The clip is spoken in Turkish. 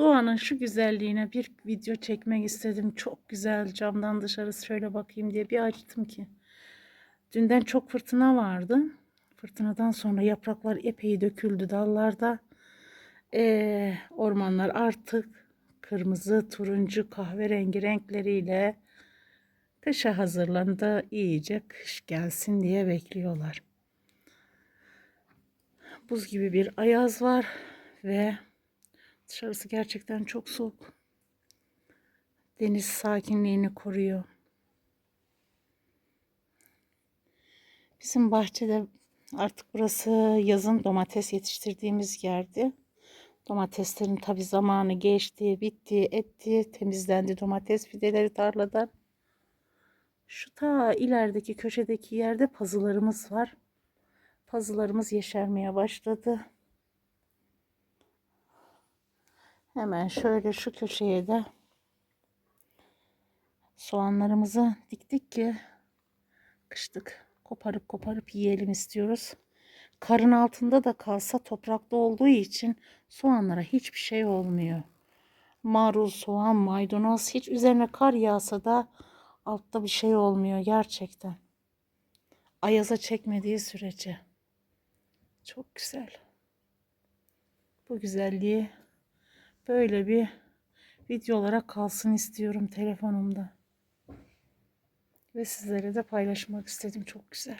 Havanın şu güzelliğine bir video çekmek istedim. Çok güzel camdan dışarı şöyle bakayım diye bir açtım ki. Dünden çok fırtına vardı. Fırtınadan sonra yapraklar epey döküldü dallarda. Ee, ormanlar artık kırmızı, turuncu, kahverengi renkleriyle kışa hazırlandı. İyice kış gelsin diye bekliyorlar. Buz gibi bir ayaz var ve dışarısı gerçekten çok soğuk. Deniz sakinliğini koruyor. Bizim bahçede artık burası yazın domates yetiştirdiğimiz yerdi. Domateslerin tabi zamanı geçti, bitti, etti, temizlendi domates fideleri tarladan. Şu ta ilerideki köşedeki yerde pazılarımız var. Pazılarımız yeşermeye başladı. Hemen şöyle şu köşeye de soğanlarımızı diktik ki kışlık koparıp koparıp yiyelim istiyoruz. Karın altında da kalsa toprakta olduğu için soğanlara hiçbir şey olmuyor. Marul, soğan, maydanoz hiç üzerine kar yağsa da altta bir şey olmuyor gerçekten. Ayaza çekmediği sürece. Çok güzel. Bu güzelliği böyle bir video olarak kalsın istiyorum telefonumda. Ve sizlere de paylaşmak istedim. Çok güzel.